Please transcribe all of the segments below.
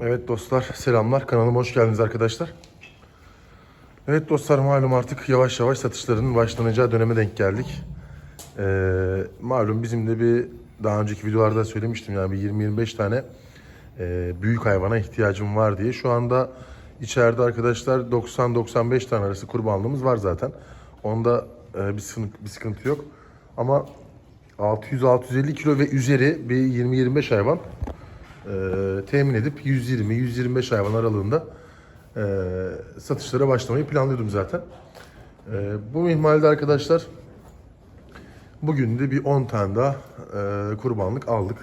Evet dostlar selamlar kanalıma hoş geldiniz arkadaşlar. Evet dostlar malum artık yavaş yavaş satışların başlanacağı döneme denk geldik. Ee, malum bizim de bir daha önceki videolarda söylemiştim yani bir 20-25 tane e, büyük hayvana ihtiyacım var diye. Şu anda içeride arkadaşlar 90-95 tane arası kurbanlığımız var zaten. Onda e, bir, sıkıntı, bir sıkıntı yok. Ama 600-650 kilo ve üzeri bir 20-25 hayvan temin edip 120-125 hayvan aralığında e, satışlara başlamayı planlıyordum zaten. E, bu mihmalde arkadaşlar bugün de bir 10 tane daha e, kurbanlık aldık.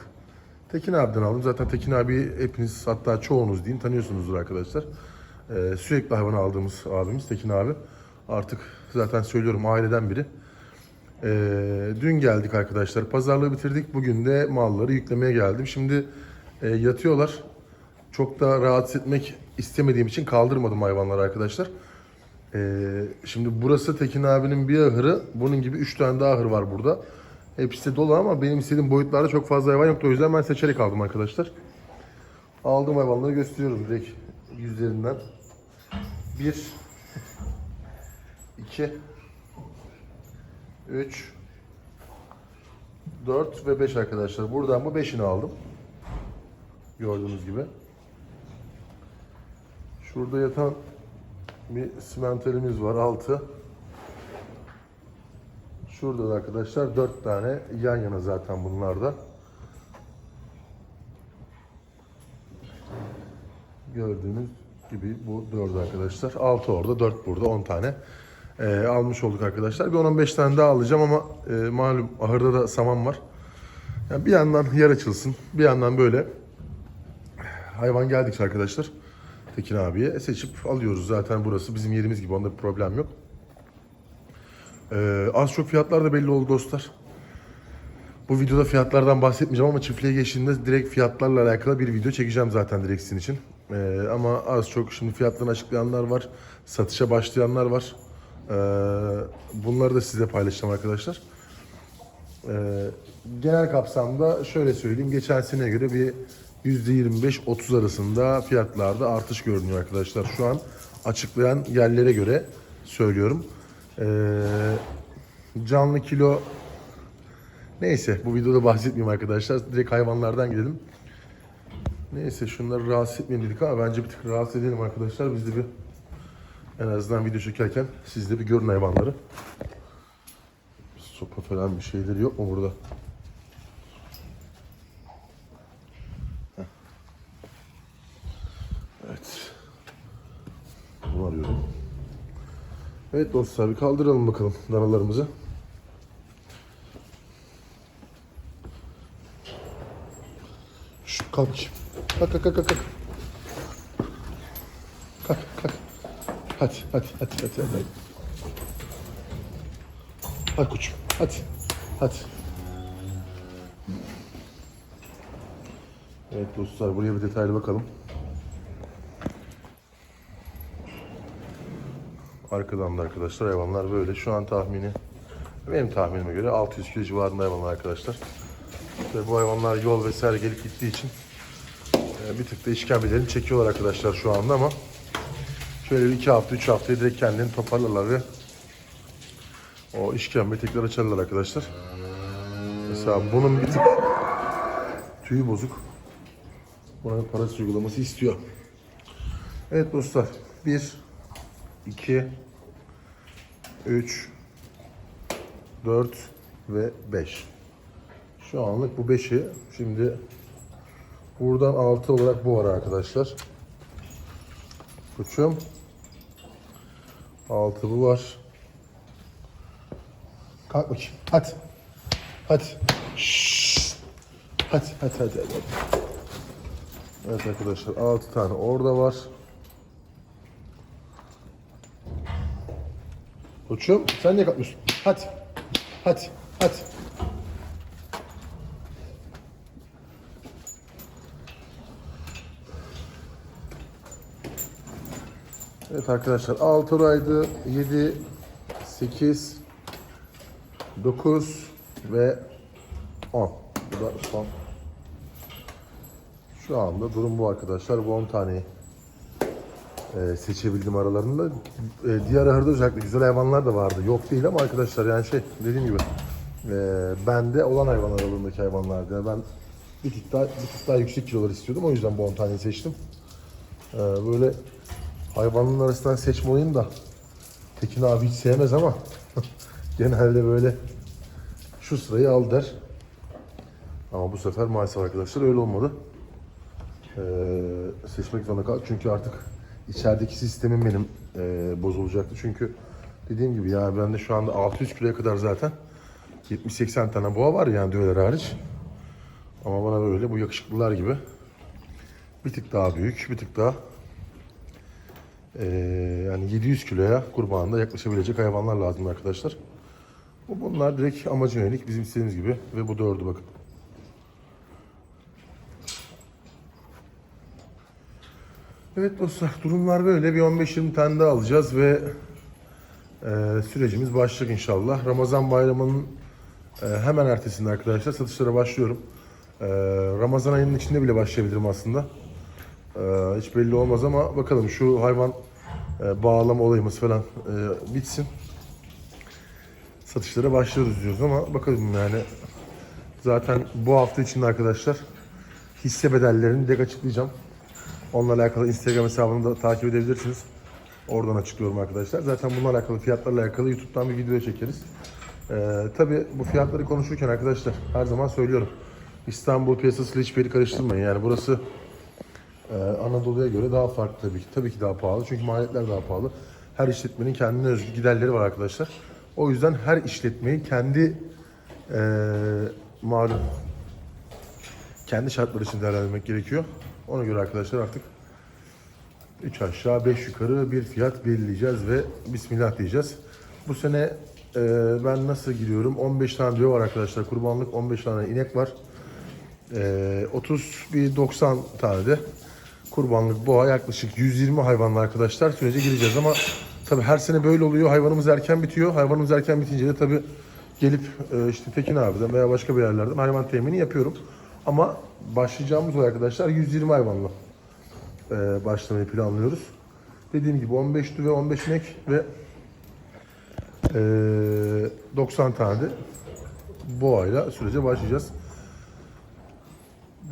Tekin abiden aldım. Zaten Tekin abi hepiniz hatta çoğunuz diyeyim tanıyorsunuzdur arkadaşlar. E, sürekli hayvan aldığımız abimiz Tekin abi. Artık zaten söylüyorum aileden biri. Ee, dün geldik arkadaşlar. Pazarlığı bitirdik. Bugün de malları yüklemeye geldim. Şimdi e, yatıyorlar. Çok da rahatsız etmek istemediğim için kaldırmadım hayvanları arkadaşlar. Ee, şimdi burası Tekin abinin bir ahırı. Bunun gibi 3 tane daha ahır var burada. Hepsi dolu ama benim istediğim boyutlarda çok fazla hayvan yoktu. O yüzden ben seçerek aldım arkadaşlar. Aldığım hayvanları gösteriyorum direkt yüzlerinden. 1 2 3 4 ve 5 arkadaşlar. Buradan bu 5'ini aldım. Gördüğünüz gibi. Şurada yatan bir simentalimiz var 6. Şurada da arkadaşlar 4 tane yan yana zaten bunlarda. Gördüğünüz gibi bu 4 arkadaşlar. 6 orada 4 burada 10 tane e, almış olduk arkadaşlar. Bir 10-15 tane daha alacağım ama e, malum ahırda da saman var. Yani bir yandan yer açılsın, bir yandan böyle hayvan geldikçe arkadaşlar Tekin abiye seçip alıyoruz. Zaten burası bizim yerimiz gibi onda bir problem yok. E, az çok fiyatlar da belli oldu dostlar. Bu videoda fiyatlardan bahsetmeyeceğim ama çiftliğe geçtiğinde direkt fiyatlarla alakalı bir video çekeceğim zaten direkt sizin için. Ee, ama az çok şimdi fiyatlarını açıklayanlar var, satışa başlayanlar var. Ee, bunları da size paylaşacağım arkadaşlar. Ee, genel kapsamda şöyle söyleyeyim, geçen seneye göre bir %25-30 arasında fiyatlarda artış görünüyor arkadaşlar. Şu an açıklayan yerlere göre söylüyorum. Ee, canlı kilo Neyse bu videoda bahsetmeyeyim arkadaşlar. Direkt hayvanlardan gidelim. Neyse şunları rahatsız etmeyin dedik ama bence bir tık rahatsız edelim arkadaşlar. Biz de bir en azından video çekerken siz de bir görün hayvanları. Sopa falan bir şeyleri yok mu burada? Heh. Evet. Bunu arıyorum. Evet dostlar bir kaldıralım bakalım danalarımızı. Şş, kalk. Kalk kalk kalk kalk. kalk. Kalk kalk. Hadi hadi hadi hadi hadi. Hadi koçum hadi. Hadi. Evet dostlar buraya bir detaylı bakalım. Arkadan da arkadaşlar hayvanlar böyle. Şu an tahmini benim tahminime göre 600 kilo civarında hayvanlar arkadaşlar. Ve bu hayvanlar yol vesaire gelip gittiği için e, bir tık da işkembelerini çekiyorlar arkadaşlar şu anda ama şöyle bir iki hafta, üç haftaya direkt kendilerini toparlarlar ve o işkembe tekrar açarlar arkadaşlar. Mesela bunun bir tık tüyü bozuk. Buna bir parası uygulaması istiyor. Evet dostlar. 1 2 3 4 ve 5. Şu anlık bu 5'i. Şimdi buradan 6 olarak bu var arkadaşlar. Koçum. 6 bu var. Kalk bakayım. Hadi. Hadi. Şşş. Hadi, hadi, hadi, hadi. Evet arkadaşlar 6 tane orada var. Koçum sen niye kalkmıyorsun? Hadi. Hadi. Hadi. Evet arkadaşlar 6 oraydı. 7, 8, 9 ve 10. Bu da son. Şu anda durum bu arkadaşlar. Bu 10 taneyi e, seçebildim aralarında. E, diğer ahırda özellikle güzel hayvanlar da vardı. Yok değil ama arkadaşlar yani şey dediğim gibi e, bende olan hayvan aralığındaki hayvanlardı. Yani ben bir tık daha, bir tık daha yüksek kilolar istiyordum. O yüzden bu 10 taneyi seçtim. E, böyle hayvanların arasından seçme olayım da Tekin abi hiç sevmez ama genelde böyle şu sırayı al der. Ama bu sefer maalesef arkadaşlar öyle olmadı. Ee, seçmek zorunda kaldık çünkü artık içerideki sistemim benim e, bozulacaktı. Çünkü dediğim gibi yani bende şu anda 600 kiloya kadar zaten 70-80 tane boğa var yani düveler hariç. Ama bana böyle bu yakışıklılar gibi bir tık daha büyük, bir tık daha e, yani 700 kiloya kurbanında yaklaşabilecek hayvanlar lazım arkadaşlar. Bu bunlar direkt amacına yönelik bizim istediğimiz gibi ve bu dördü bakın. Evet dostlar durumlar böyle bir 15-20 tane daha alacağız ve e, sürecimiz başlayacak inşallah. Ramazan bayramının e, hemen ertesinde arkadaşlar satışlara başlıyorum. E, Ramazan ayının içinde bile başlayabilirim aslında. E, hiç belli olmaz ama bakalım şu hayvan e, bağlama olayımız falan e, bitsin. Satışlara başlıyoruz diyoruz ama bakalım yani. Zaten bu hafta içinde arkadaşlar hisse bedellerini direkt açıklayacağım. Onunla alakalı Instagram hesabını da takip edebilirsiniz. Oradan açıklıyorum arkadaşlar. Zaten bununla alakalı fiyatlarla alakalı YouTube'dan bir video çekeriz. Ee, tabii bu fiyatları konuşurken arkadaşlar her zaman söylüyorum. İstanbul piyasasıyla hiçbir karıştırmayın. Yani burası e, Anadolu'ya göre daha farklı tabii ki. Tabii ki daha pahalı. Çünkü maliyetler daha pahalı. Her işletmenin kendine özgü giderleri var arkadaşlar. O yüzden her işletmeyi kendi e, malum kendi şartları için değerlendirmek gerekiyor. Ona göre arkadaşlar artık 3 aşağı 5 yukarı bir fiyat belirleyeceğiz ve Bismillah diyeceğiz. Bu sene e, ben nasıl giriyorum? 15 tane diyor var arkadaşlar. Kurbanlık 15 tane inek var. E, 30 bir 90 tane de kurbanlık boğa yaklaşık 120 hayvanla arkadaşlar sürece gireceğiz ama tabi her sene böyle oluyor. Hayvanımız erken bitiyor. Hayvanımız erken bitince de tabi gelip e, işte Tekin abiden veya başka bir yerlerden hayvan temini yapıyorum. Ama başlayacağımız olay arkadaşlar 120 hayvanla e, başlamayı planlıyoruz. Dediğim gibi 15 düve, 15 inek ve e, 90 tane de boğayla sürece başlayacağız.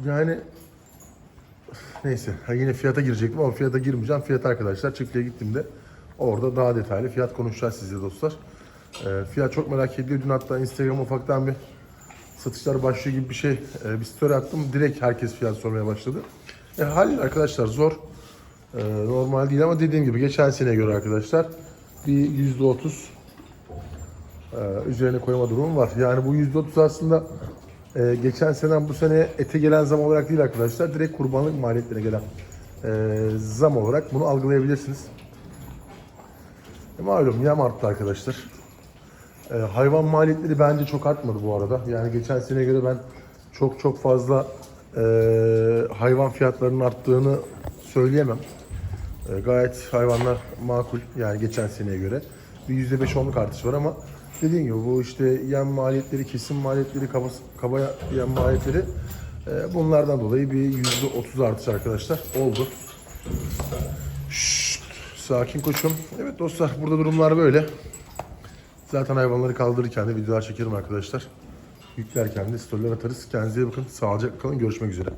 Yani neyse ha yine fiyata girecektim ama fiyata girmeyeceğim. Fiyat arkadaşlar çiftliğe gittiğimde orada daha detaylı fiyat konuşacağız sizle dostlar. E, fiyat çok merak ediliyor. Dün hatta Instagram'a ufaktan bir satışlar başlıyor gibi bir şey e, bir story attım. Direkt herkes fiyat sormaya başladı. E, hal arkadaşlar zor. E, normal değil ama dediğim gibi geçen seneye göre arkadaşlar bir yüzde otuz e, üzerine koyma durumu var. Yani bu yüzde otuz aslında e, geçen sene bu sene ete gelen zam olarak değil arkadaşlar. Direkt kurbanlık maliyetlerine gelen e, zam olarak bunu algılayabilirsiniz. E, malum yem arttı arkadaşlar. Ee, hayvan maliyetleri bence çok artmadı bu arada. Yani geçen seneye göre ben çok çok fazla e, hayvan fiyatlarının arttığını söyleyemem. E, gayet hayvanlar makul yani geçen seneye göre. Bir %5 onluk artış var ama dediğim gibi bu işte yem maliyetleri, kesim maliyetleri, kaba, kaba yem maliyetleri e, bunlardan dolayı bir %30 artış arkadaşlar oldu. Şşt, sakin koçum. Evet dostlar burada durumlar böyle. Zaten hayvanları kaldırırken de videolar çekerim arkadaşlar. Yüklerken de storyler atarız. Kendinize bakın. Sağlıcakla kalın. Görüşmek üzere.